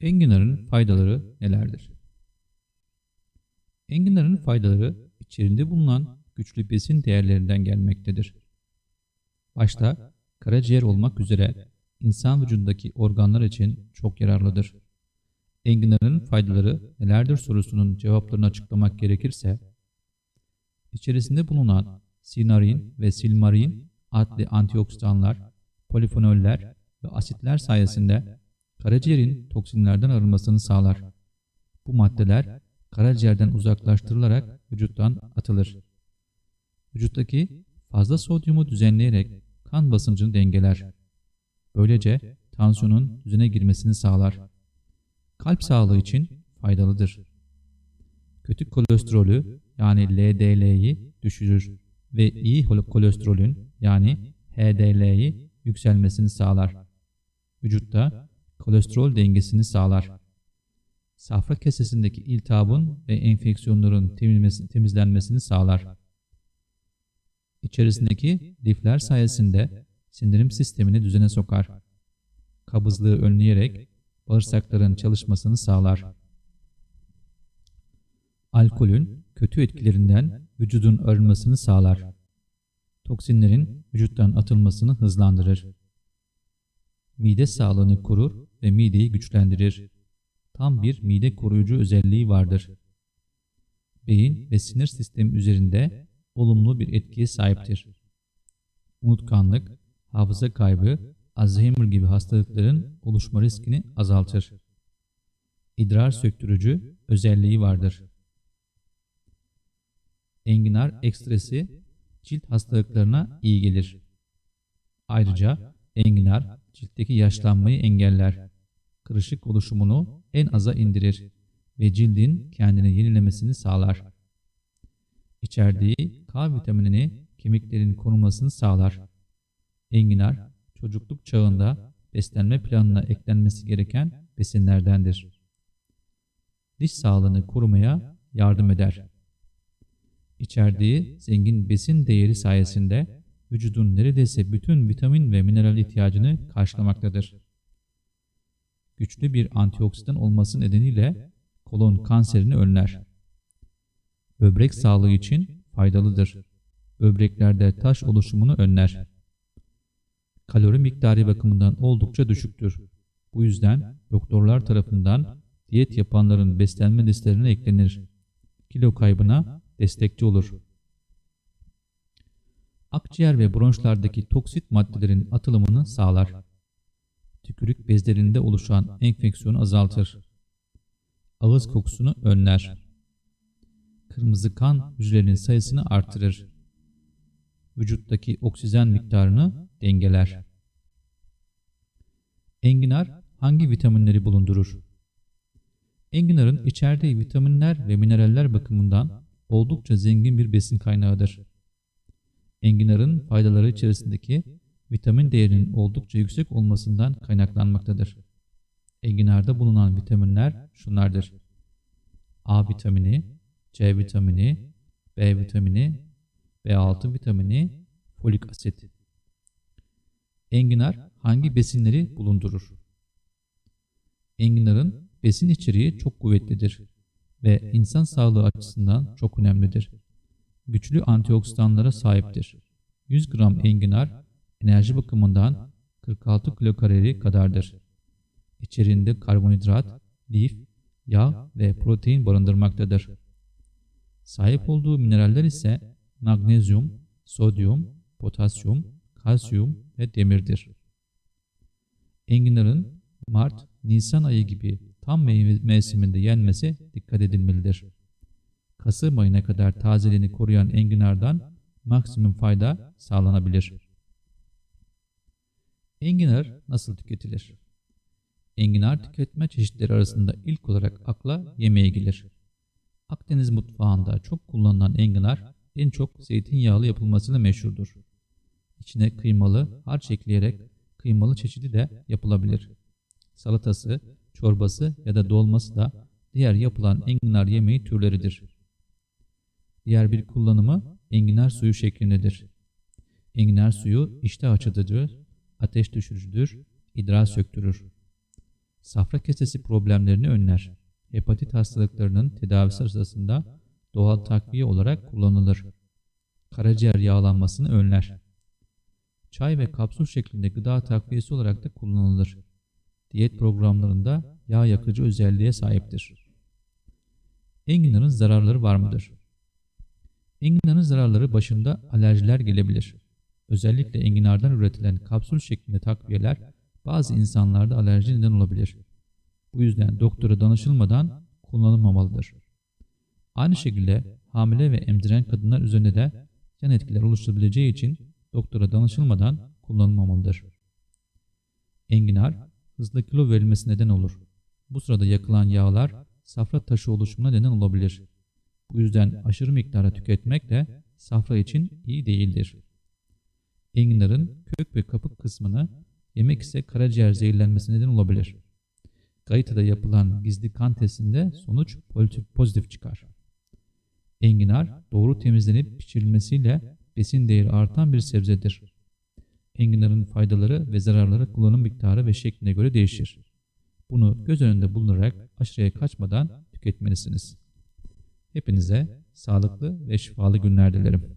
Enginarın faydaları nelerdir? Enginarın faydaları içerisinde bulunan güçlü besin değerlerinden gelmektedir. Başta karaciğer olmak üzere insan vücudundaki organlar için çok yararlıdır. Enginarın faydaları nelerdir sorusunun cevaplarını açıklamak gerekirse, içerisinde bulunan sinarin ve silmarin adlı antioksidanlar, polifenoller ve asitler sayesinde karaciğerin toksinlerden arınmasını sağlar. Bu maddeler karaciğerden uzaklaştırılarak vücuttan atılır. Vücuttaki fazla sodyumu düzenleyerek kan basıncını dengeler. Böylece tansiyonun düzene girmesini sağlar. Kalp sağlığı için faydalıdır. Kötü kolesterolü yani LDL'yi düşürür ve iyi kolesterolün yani HDL'yi yükselmesini sağlar. Vücutta kolesterol dengesini sağlar. Safra kesesindeki iltihabın ve enfeksiyonların temizlenmesini sağlar. İçerisindeki lifler sayesinde sindirim sistemini düzene sokar. Kabızlığı önleyerek bağırsakların çalışmasını sağlar. Alkolün kötü etkilerinden vücudun arınmasını sağlar. Toksinlerin vücuttan atılmasını hızlandırır. Mide sağlığını korur ve mideyi güçlendirir. Tam bir mide koruyucu özelliği vardır. Beyin ve sinir sistemi üzerinde olumlu bir etkiye sahiptir. Unutkanlık, hafıza kaybı, Alzheimer gibi hastalıkların oluşma riskini azaltır. İdrar söktürücü özelliği vardır. Enginar ekstresi cilt hastalıklarına iyi gelir. Ayrıca enginar ciltteki yaşlanmayı engeller. Kırışık oluşumunu en aza indirir ve cildin kendini yenilemesini sağlar. İçerdiği K vitaminini kemiklerin korunmasını sağlar. Enginar, çocukluk çağında beslenme planına eklenmesi gereken besinlerdendir. Diş sağlığını korumaya yardım eder. İçerdiği zengin besin değeri sayesinde vücudun neredeyse bütün vitamin ve mineral ihtiyacını karşılamaktadır. Güçlü bir antioksidan olması nedeniyle kolon kanserini önler. Böbrek sağlığı için faydalıdır. Böbreklerde taş oluşumunu önler. Kalori miktarı bakımından oldukça düşüktür. Bu yüzden doktorlar tarafından diyet yapanların beslenme listelerine eklenir. Kilo kaybına destekçi olur. Akciğer ve bronşlardaki toksit maddelerin atılımını sağlar. Tükürük bezlerinde oluşan enfeksiyonu azaltır. Ağız kokusunu önler. Kırmızı kan hücrelerinin sayısını artırır. Vücuttaki oksijen miktarını dengeler. Enginar hangi vitaminleri bulundurur? Enginarın içerdiği vitaminler ve mineraller bakımından oldukça zengin bir besin kaynağıdır. Enginarın faydaları içerisindeki vitamin değerinin oldukça yüksek olmasından kaynaklanmaktadır. Enginarda bulunan vitaminler şunlardır. A vitamini, C vitamini, B vitamini, B6 vitamini, folik asit. Enginar hangi besinleri bulundurur? Enginarın besin içeriği çok kuvvetlidir ve insan sağlığı açısından çok önemlidir. Güçlü antioksidanlara sahiptir. 100 gram enginar enerji bakımından 46 kilokalori kadardır. İçerinde karbonhidrat, lif, yağ ve protein barındırmaktadır. Sahip olduğu mineraller ise magnezyum, sodyum, potasyum, kalsiyum ve demirdir. Enginarın Mart, Nisan ayı gibi tam mevsiminde yenmesi dikkat edilmelidir. Kasım ayına kadar tazeliğini koruyan enginardan maksimum fayda sağlanabilir. Enginar nasıl tüketilir? Enginar tüketme çeşitleri arasında ilk olarak akla yemeğe gelir. Akdeniz mutfağında çok kullanılan enginar en çok zeytinyağlı yapılmasıyla meşhurdur. İçine kıymalı harç ekleyerek kıymalı çeşidi de yapılabilir. Salatası, çorbası ya da dolması da diğer yapılan enginar yemeği türleridir. Diğer bir kullanımı enginar suyu şeklindedir. Enginar suyu iştah açıcıdır, ateş düşürücüdür, idrar söktürür. Safra kesesi problemlerini önler. Hepatit hastalıklarının tedavisi sırasında doğal takviye olarak kullanılır. Karaciğer yağlanmasını önler. Çay ve kapsül şeklinde gıda takviyesi olarak da kullanılır. Diyet programlarında yağ yakıcı özelliğe sahiptir. Enginarın zararları var mıdır? Enginarın zararları başında alerjiler gelebilir. Özellikle enginardan üretilen kapsül şeklinde takviyeler bazı insanlarda alerji neden olabilir. Bu yüzden doktora danışılmadan kullanılmamalıdır. Aynı şekilde hamile ve emziren kadınlar üzerinde de yan etkiler oluşturabileceği için doktora danışılmadan kullanılmamalıdır. Enginar hızlı kilo verilmesi neden olur. Bu sırada yakılan yağlar safra taşı oluşumuna neden olabilir. Bu yüzden aşırı miktarda tüketmek de safra için iyi değildir. Enginarın kök ve kapık kısmını yemek ise karaciğer zehirlenmesi neden olabilir. Gayta'da yapılan gizli kan testinde sonuç pozitif çıkar. Enginar doğru temizlenip pişirilmesiyle besin değeri artan bir sebzedir. Enginarın faydaları ve zararları kullanım miktarı ve şekline göre değişir. Bunu göz önünde bulundurarak aşırıya kaçmadan tüketmelisiniz. Hepinize sağlıklı ve şifalı günler dilerim.